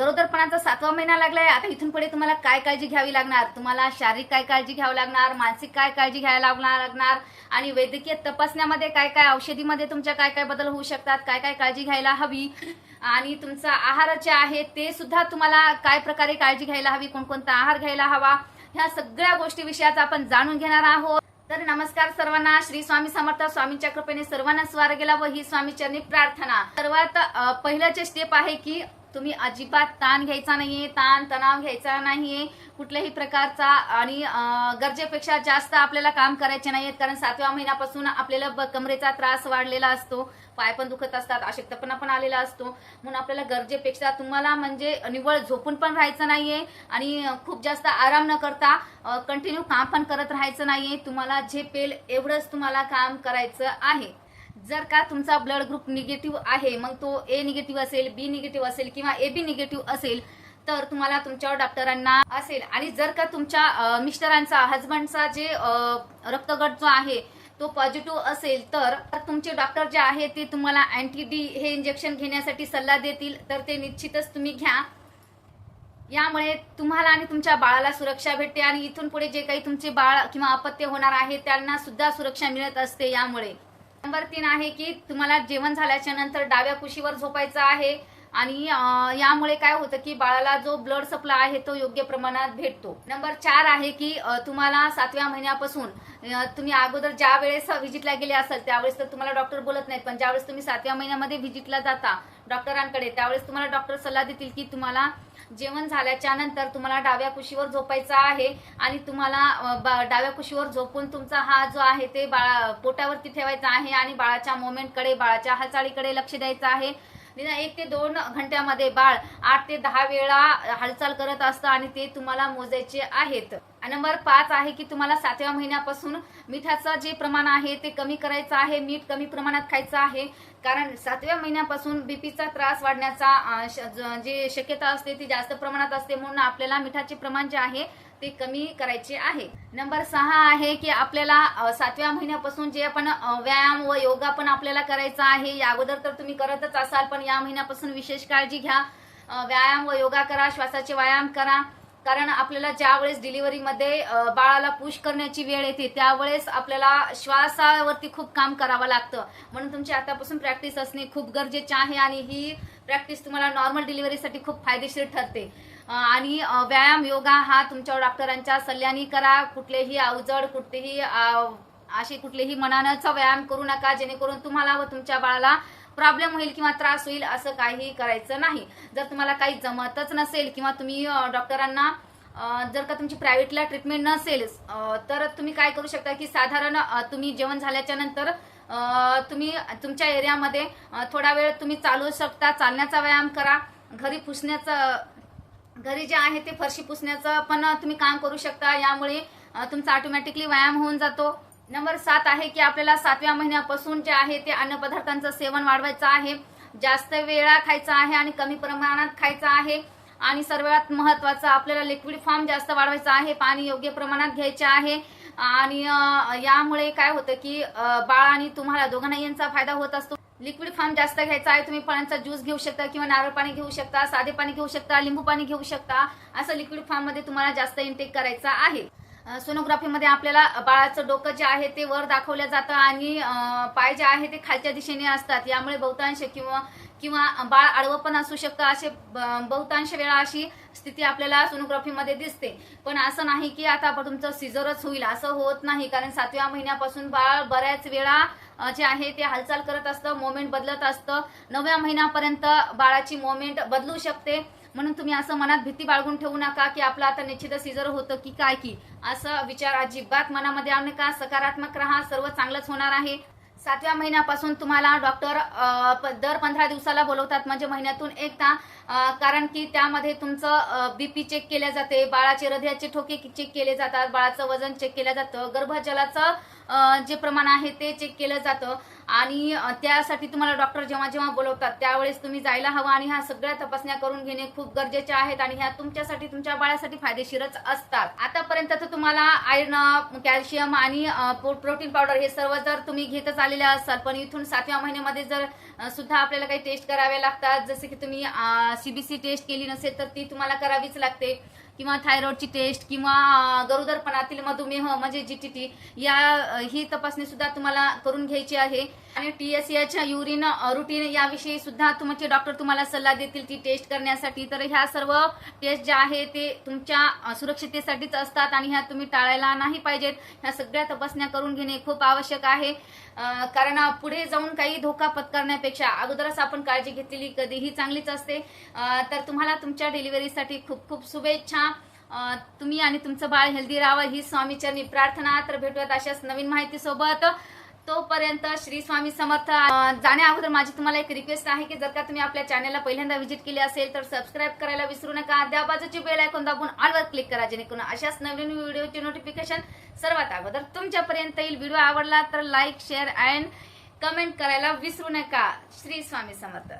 गरोदरपणाचा सातवा महिना लागलाय. आता इथून पुढे तुम्हाला काय काळजी घ्यावी लागणार? तुम्हाला शारीरिक काय काळजी घ्यावी लागणार? मानसिक काय काळजी घ्यायला लागणार लागणार? आणि वैद्यकीय तपासण्यामध्ये काय काय औषधीमध्ये तुमच्या काय काय बदल होऊ शकतात? काय काय काळजी घ्यायला हवी? आणि तुमचा आहार जे आहे ते सुद्धा तुम्हाला काय प्रकारे काळजी घ्यायला हवी? कोणकोणता आहार घ्यायला हवा? ह्या सगळ्या गोष्टीविषयाच आपण जाणून घेणार आहोत. तर नमस्कार सर्वांना. श्री स्वामी समर्थ स्वामींच्या कृपेने सर्वांना स्वार गेला व ही स्वामी चरणी प्रार्थना. सर्वात पहिलं जे स्टेप आहे की तुम्ही अजिबात ताण घ्यायचा नाहीये ताण तणाव घ्यायचा नाहीये कुठल्याही प्रकारचा आणि गरजेपेक्षा जास्त आपल्याला काम करायचे नाहीयेत कारण सातव्या महिन्यापासून आपल्याला ब- कमरेचा त्रास वाढलेला असतो पाय पण दुखत असतात अशक्तपणा पण आलेला असतो. म्हणून आपल्याला गरजेपेक्षा तुम्हाला म्हणजे निव्वळ झोपून पण राहायचं नाहीये आणि खूप जास्त आराम न करता कंटिन्यू काम पण करत राहायचं नाहीये. तुम्हाला झेपेल एवढंच तुम्हाला काम करायचं आहे. जर का तुमचा ब्लड ग्रुप निगेटिव्ह आहे मग तो ए निगेटिव्ह असेल बी निगेटिव्ह असेल किंवा ए बी निगेटिव्ह असेल तर तुम्हाला तुमच्या डॉक्टरांना असेल. आणि जर का तुमच्या मिस्टरांचा हजबंडचा जे रक्तगट जो आहे तो पॉझिटिव्ह असेल तर तुमचे डॉक्टर जे आहे ते तुम्हाला अँटी डी हे इंजेक्शन घेण्यासाठी सल्ला देतील. तर ते निश्चितच तुम्ही घ्या. यामुळे तुम्हाला आणि तुमच्या बाळाला सुरक्षा भेटते. आणि इथून पुढे जे काही तुमचे बाळ किंवा अपत्य होणार आहे त्यांना सुद्धा सुरक्षा मिळत असते यामुळे. नंबर तीन आहे की तुम्हाला जेवण झाल्याच्यानंतर डाव्या कुशीवर झोपायचं आहे. आणि यामुळे काय होतं की बाळाला जो ब्लड सप्लाय आहे तो योग्य प्रमाणात भेटतो. नंबर चार आहे की तुम्हाला सातव्या महिन्यापासून तुम्ही अगोदर ज्या वेळेस व्हिजिटला गेले असाल त्यावेळेस तर तुम्हाला डॉक्टर बोलत नाहीत पण ज्यावेळेस तुम्ही सातव्या महिन्यामध्ये व्हिजिटला जाता डॉक्टरांकडे त्यावेळेस तुम्हाला डॉक्टर सल्ला देतील की तुम्हाला जेवण झाल्याच्यानंतर तुम्हाला डाव्या कुशीवर झोपायचं आहे आणि तुम्हाला बा- डाव्या कुशीवर झोपून तुमचा हा जो आहे ते बाळा पोटावरती ठेवायचा आहे आणि बाळाच्या मोमेंटकडे बाळाच्या हालचालीकडे लक्ष द्यायचं आहे. दिना एक ते दोन घंट्यामध्ये बाळ आठ ते दहा वेळा हालचाल करत असतं आणि ते तुम्हाला मोजायचे आहेत. नंबर पाच आहे की तुम्हाला सातव्या महिन्यापासून मिठाचं जे प्रमाण आहे ते कमी करायचं आहे मीठ कमी प्रमाणात खायचं आहे. कारण सातव्या महिन्यापासून बीपीचा त्रास वाढण्याचा श- जे शक्यता असते ती जास्त प्रमाणात असते म्हणून आपल्याला मिठाचे प्रमाण जे आहे ते कमी करायचे आहे. नंबर सहा आहे की आपल्याला सातव्या महिन्यापासून जे आपण व्यायाम व योगा पण आपल्याला करायचा आहे या अगोदर तर तुम्ही करतच असाल पण या महिन्यापासून विशेष काळजी घ्या. व्यायाम व योगा करा श्वासाचे व्यायाम करा. कारण आपल्याला ज्यावेळेस डिलिव्हरीमध्ये बाळाला पुश करण्याची वेळ येते त्यावेळेस आपल्याला श्वासावरती खूप काम करावं लागतं. म्हणून तुमची आतापासून प्रॅक्टिस असणे खूप गरजेचे आहे आणि ही प्रॅक्टिस तुम्हाला नॉर्मल डिलिव्हरीसाठी खूप फायदेशीर ठरते. आणि व्यायाम योगा हा तुमच्या डॉक्टरांच्या सल्ल्याने करा. कुठलेही अवजड कुठलेही असे कुठलेही मनानंचा व्यायाम करू नका. जेणेकरून तुम्हाला व तुमच्या बाळाला प्रॉब्लेम होईल किंवा त्रास होईल असं काही करायचं नाही. जर तुम्हाला काही जमतच नसेल किंवा तुम्ही डॉक्टरांना जर का तुमची प्रायव्हेटला ट्रीटमेंट नसेल तर तुम्ही काय करू शकता की साधारण तुम्ही जेवण झाल्याच्यानंतर तुम्ही तुमच्या एरियामध्ये थोडा वेळ तुम्ही चालू शकता. चालण्याचा व्यायाम करा. घरी पुसण्याचं घरी जे आहे ते फरशी पुसण्याचं पण तुम्ही काम करू शकता. यामुळे तुमचा ऑटोमॅटिकली व्यायाम होऊन जातो. नंबर सात आहे की आपल्याला सातव्या महिन्यापासून जे आहे ते अन्नपदार्थांचं सेवन वाढवायचं आहे. जास्त वेळा खायचा आहे आणि कमी प्रमाणात खायचं आहे. आणि सर्वात महत्वाचं आपल्याला लिक्विड फॉर्म जास्त वाढवायचा आहे. पाणी योग्य प्रमाणात घ्यायचे आहे. आणि यामुळे काय होतं की बाळ आणि तुम्हाला दोघांना यांचा फायदा होत असतो. लिक्विड फॉर्म जास्त घ्यायचा आहे तुम्ही फळांचा ज्यूस घेऊ शकता किंवा नारळ पाणी घेऊ शकता साधे पाणी घेऊ शकता लिंबू पाणी घेऊ शकता असं लिक्विड फॉर्ममध्ये तुम्हाला जास्त इंटेक करायचा आहे. सोनोग्राफीमध्ये आपल्याला बाळाचं डोकं जे आहे ते वर दाखवलं जातं आणि पाय जे आहे ते खालच्या दिशेने असतात. यामुळे बहुतांश किंवा किंवा बाळ आडवं पण असू शकतं. असे ब- बहुतांश वेळा अशी स्थिती आपल्याला सोनोग्राफीमध्ये दिसते. पण असं नाही की आता तुमचं सिझरच होईल. असं होत नाही. कारण सातव्या महिन्यापासून बाळ बऱ्याच वेळा जे आहे ते हालचाल करत असतं मोमेंट बदलत असतं. नवव्या महिन्यापर्यंत बाळाची मोमेंट बदलू शकते. म्हणून तुम्ही असं मनात भीती बाळगून ठेवू नका की आपलं आता निश्चित सिजर होतं की काय की. असं विचार अजिबात मनामध्ये आणू नका. सकारात्मक राहा. सर्व चांगलंच होणार आहे. सातव्या महिन्यापासून तुम्हाला डॉक्टर प- दर पंधरा दिवसाला बोलवतात म्हणजे महिन्यातून एकदा. कारण की त्यामध्ये तुमचं बीपी चेक केल्या जाते. बाळाचे हृदयाचे ठोके चेक केले जातात. बाळाचं वजन चेक केलं जातं. गर्भजलाचं जे प्रमाण आहे ते चेक केलं जातं. आणि त्यासाठी तुम्हाला डॉक्टर जेव्हा जेव्हा बोलवतात त्यावेळेस तुम्ही जायला हवं आणि ह्या सगळ्या तपासण्या करून घेणे खूप गरजेचे आहेत आणि ह्या तुमच्यासाठी तुमच्या बाळासाठी फायदेशीरच असतात. आतापर्यंत तर तुम्हाला आयर्न कॅल्शियम आणि प्रोटीन पावडर हे सर्व जर तुम्ही घेतच आलेले असाल पण इथून सातव्या महिन्यामध्ये जर सुद्धा आपल्याला काही टेस्ट कराव्या लागतात जसे की तुम्ही सीबीसी टेस्ट केली नसेल तर ती तुम्हाला करावीच लागते. किंवा थायरॉइडची टेस्ट किंवा गरोदरपणातील मधुमेह म्हणजे जी चिटी या ही तपासणी सुद्धा तुम्हाला करून घ्यायची आहे. आणि टीएसएच युरिन रुटीन याविषयी सुद्धा तुमचे डॉक्टर तुम्हाला सल्ला देतील ती टेस्ट करण्यासाठी. तर ह्या सर्व टेस्ट ज्या आहे ते तुमच्या सुरक्षिततेसाठीच असतात आणि ह्या तुम्ही टाळायला नाही पाहिजेत. ह्या सगळ्या तपासण्या करून घेणे खूप आवश्यक आहे. कारण पुढे जाऊन काही धोका पत्करण्यापेक्षा अगोदरच आपण काळजी घेतलेली कधीही चांगलीच असते. तर तुम्हाला तुमच्या डिलिव्हरीसाठी खूप खूप शुभेच्छा. तुम्ही आणि तुमचं बाळ हेल्दी राहावं ही स्वामीचरणी प्रार्थना. तर भेटूयात अशाच नवीन माहितीसोबत. तोपर्यंत श्री स्वामी समर्थ. जाण्या अगोदर माझी तुम्हाला एक रिक्वेस्ट आहे की जर का तुम्ही आपल्या चॅनलला पहिल्यांदा व्हिजिट केली असेल तर सबस्क्राईब करायला विसरू नका. त्या बाजूची बेल ऐकून दाबून ऑलवर क्लिक करा जेणेकरून अशाच नवीन व्हिडिओची नोटिफिकेशन सर्वात अगोदर तुमच्यापर्यंत येईल. व्हिडिओ आवडला तर लाईक शेअर अँड कमेंट करायला विसरू नका. श्री स्वामी समर्थ.